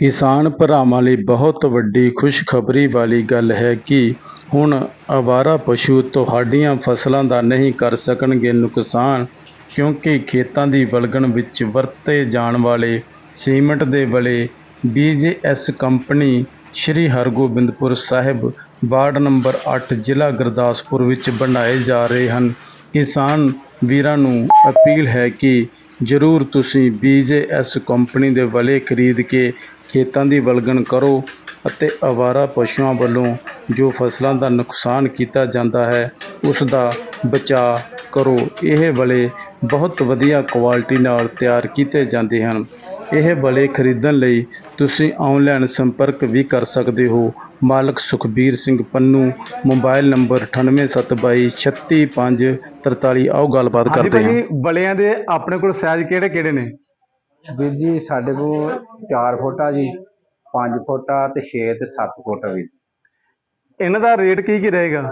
ਕਿਸਾਨ ਭਰਾਵਾਂ ਲਈ ਬਹੁਤ ਵੱਡੀ ਖੁਸ਼ਖਬਰੀ ਵਾਲੀ ਗੱਲ ਹੈ ਕਿ ਹੁਣ ਅਵਾਰਾ ਪਸ਼ੂ ਤੁਹਾਡੀਆਂ ਫਸਲਾਂ ਦਾ ਨਹੀਂ ਕਰ ਸਕਣਗੇ ਨੁਕਸਾਨ, ਕਿਉਂਕਿ ਖੇਤਾਂ ਦੀ ਵਲਗਣ ਵਿੱਚ ਵਰਤੇ ਜਾਣ ਵਾਲੇ, ਸੀਮਿੰਟ ਦੇ ਵਲੇ BJS company Shri Hargobindpur Sahib ward number 8 ਜ਼ਿਲ੍ਹਾ ਗੁਰਦਾਸਪੁਰ ਵਿੱਚ ਬਣਾਏ ਜਾ ਰਹੇ ਹਨ। ਕਿਸਾਨ ਵੀਰਾਂ ਨੂੰ ਅਪੀਲ ਹੈ ਕਿ ਜ਼ਰੂਰ ਤੁਸੀਂ ਬੀਜੇਐਸ ਕੰਪਨੀ ਦੇ ਵਲੇ ਖਰੀਦ ਕੇ ਖੇਤਾਂ ਦੀ ਵਲਗਣ ਕਰੋ ਅਤੇ ਅਵਾਰਾ ਪਸ਼ੂਆਂ ਵੱਲੋਂ ਜੋ ਫਸਲਾਂ ਦਾ ਨੁਕਸਾਨ ਕੀਤਾ ਜਾਂਦਾ ਹੈ ਉਸ ਦਾ ਬਚਾਅ ਕਰੋ। ਇਹ ਵਲੇ ਬਹੁਤ ਵਧੀਆ ਕੁਆਲਿਟੀ ਨਾਲ ਤਿਆਰ ਕੀਤੇ ਜਾਂਦੇ ਹਨ। ਇਹ ਵਲੇ ਖਰੀਦਣ ਲਈ ਤੁਸੀਂ ਆਨਲਾਈਨ ਸੰਪਰਕ ਵੀ ਕਰ ਸਕਦੇ ਹੋ। ਮਾਲਕ ਸੁਖਬੀਰ ਸਿੰਘ ਪੰਨੂ ਮੋਬਾਈਲ ਨੰਬਰ 9872365543 ਆਓ ਗੱਲਬਾਤ ਕਰਦੇ ਹਾਂ। ਬਲਿਆਂ ਦੇ ਆਪਣੇ ਕੋਲ ਸਾਈਜ਼ ਕਿਹੜੇ ਕਿਹੜੇ ਨੇ? ਵੀਰ ਜੀ ਸਾਡੇ ਕੋਲ 4 ਫੁੱਟ ਜੀ 5 ਫੁੱਟ ਤੇ 6 ਤੇ 7 ਫੁੱਟ ਵੀਰ। ਇਹਨਾਂ ਦਾ ਰੇਟ ਕੀ ਕੀ ਰਹੇਗਾ?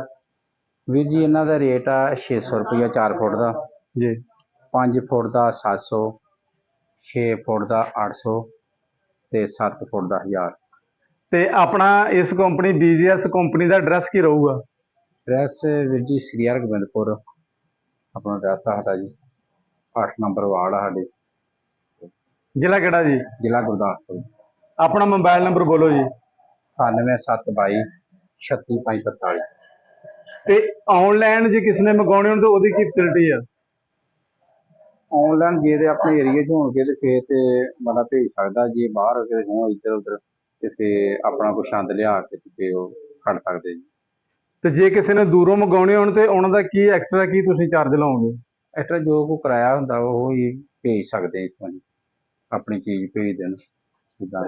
ਵੀਰ ਜੀ ਇਹਨਾਂ ਦਾ ਰੇਟ ਆ 600 ਰੁਪਇਆ 4 ਫੁੱਟ ਦਾ। ਜੀ। 5 ਫੁੱਟ ਦਾ 700 6 ਫੁੱਟ ਦਾ 800 ਤੇ 7 ਫੁੱਟ ਦਾ 1000 ਤੇ ਆਪਣਾ ਇਸ ਕੰਪਨੀ ਬੀਜੀਐਸ ਕੰਪਨੀ ਦਾ ਐਡਰੈਸ ਕੀ ਰਹੂਗਾ? ਐਡਰੈਸ ਵੀਰ ਜੀ ਸ੍ਰੀ ਹਰਗੋਬਿੰਦਪੁਰ। ਆਪਣਾ ਐਡਰੈਸ ਆ ਸਾਡਾ ਜੀ। 8 ਨੰਬਰ ਵਾਰਡ ਆ ਸਾਡੇ। ਜ਼ਿਲ੍ਹਾ ਕਿਹੜਾ ਜੀ? ਜ਼ਿਲ੍ਹਾ ਗੁਰਦਾਸਪੁਰ। ਆਪਣਾ ਮੋਬਾਈਲ ਨੰਬਰ ਬੋਲੋ ਜੀ। 9772 36545 ਤੇ ਆਨਲਾਈਨ ਜੇ ਕਿਸੇ ਨੇ ਮੰਗਾਉਣੇ ਹੋਣ ਤਾਂ ਉਹਦੀ ਕੀ ਫੈਸਿਲਿਟੀ ਆ? ਆਨਲਾਈਨ ਜੇ ਤੇ ਆਪਣੇ ਏਰੀਏ 'ਚ ਹੋਣਗੇ ਤੇ ਫੇਰ ਤੇ ਬੰਦਾ ਭੇਜ ਸਕਦਾ ਜੇ ਬਾਹਰ ਕਿਤੇ ਹੋਣ ਇੱਧਰ ਉੱਧਰ ਤੇ ਫੇਰ ਆਪਣਾ ਕੋਈ ਛੰਦ ਲਿਆ ਕੇ ਤੇ ਉਹ ਖੜ ਸਕਦੇ ਜੀ। ਤੇ ਜੇ ਕਿਸੇ ਨੇ ਦੂਰੋਂ ਮੰਗਾਉਣੇ ਹੋਣ ਤੇ ਉਹਨਾਂ ਦਾ ਕੀ ਐਕਸਟਰਾ ਕੀ ਤੁਸੀਂ ਚਾਰਜ ਲਾਓਗੇ? ਐਕਸਟਰਾ ਜੋ ਕੋ ਕਿਰਾਇਆ ਹੁੰਦਾ ਉਹ ਹੀ ਭੇਜ ਸਕਦੇ ਇੱਥੋਂ ਜੀ। ਆਪਣੀ ਚੀਜ਼ ਭੇਜ ਦੇਣ ਜਿੱਦਾਂ